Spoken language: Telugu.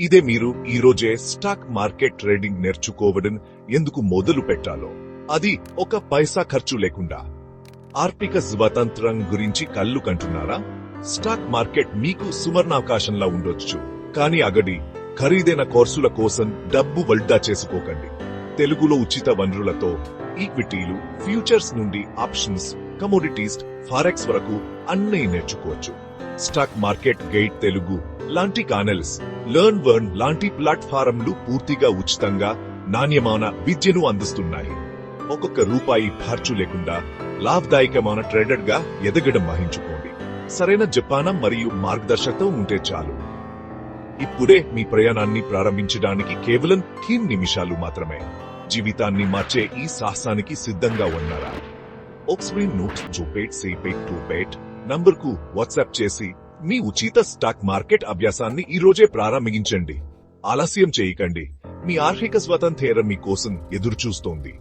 ఇదే మీరు ఈ రోజే స్టాక్ మార్కెట్ ట్రేడింగ్ నేర్చుకోవడం ఎందుకు మొదలు పెట్టాలో. అది ఒక పైసా ఖర్చు లేకుండా. ఆర్థిక స్వతంత్రం గురించి కళ్ళు కంటున్నారా? స్టాక్ మార్కెట్ మీకు సువర్ణావకాశంలా ఉండొచ్చు. కానీ అగడి ఖరీదైన కోర్సుల కోసం డబ్బు వల్డా చేసుకోకండి. తెలుగులో ఉచిత వనరులతో ఈక్విటీలు ఫ్యూచర్స్ నుండి ఆప్షన్స్ కమోడిటీస్ ఫారెక్స్ వరకు అన్నీ నేర్చుకోవచ్చు. Stock market guide Telugu. లాంటి కానల్స్ లర్న్ వర్న్ లాంటి ప్లాట్ఫారంలు పూర్తిగా ఉచితంగా నాణ్యమైన విద్యను అందిస్తున్నాయి ఒక్కొక్క రూపాయి ఖర్చు లేకుండా లాభదాయకమైన ట్రేడర్గా ఎదగడం వహించుకోండి సరైన జపానం మరియు మార్గదర్శకత్వం ఉంటే చాలు ఇప్పుడే మీ ప్రయాణాన్ని ప్రారంభించడానికి కేవలం తీన్ నిమిషాలు మాత్రమే జీవితాన్ని మార్చే ఈ సాహసానికి సిద్ధంగా ఉన్నారా ఆక్స్ఫర్డ్ నోట్ జోపేట్ సేపేట్ టూపేట్ నంబర్కు వాట్సాప్ చేసి మీ ఉచిత స్టాక్ మార్కెట్ అభ్యాసాన్ని ఈ రోజే ప్రారంభించండి. ఆలస్యం చేయకండి. మీ ఆర్థిక స్వాతంత్ర్యం మీకోసం కోసం ఎదురుచూస్తోంది.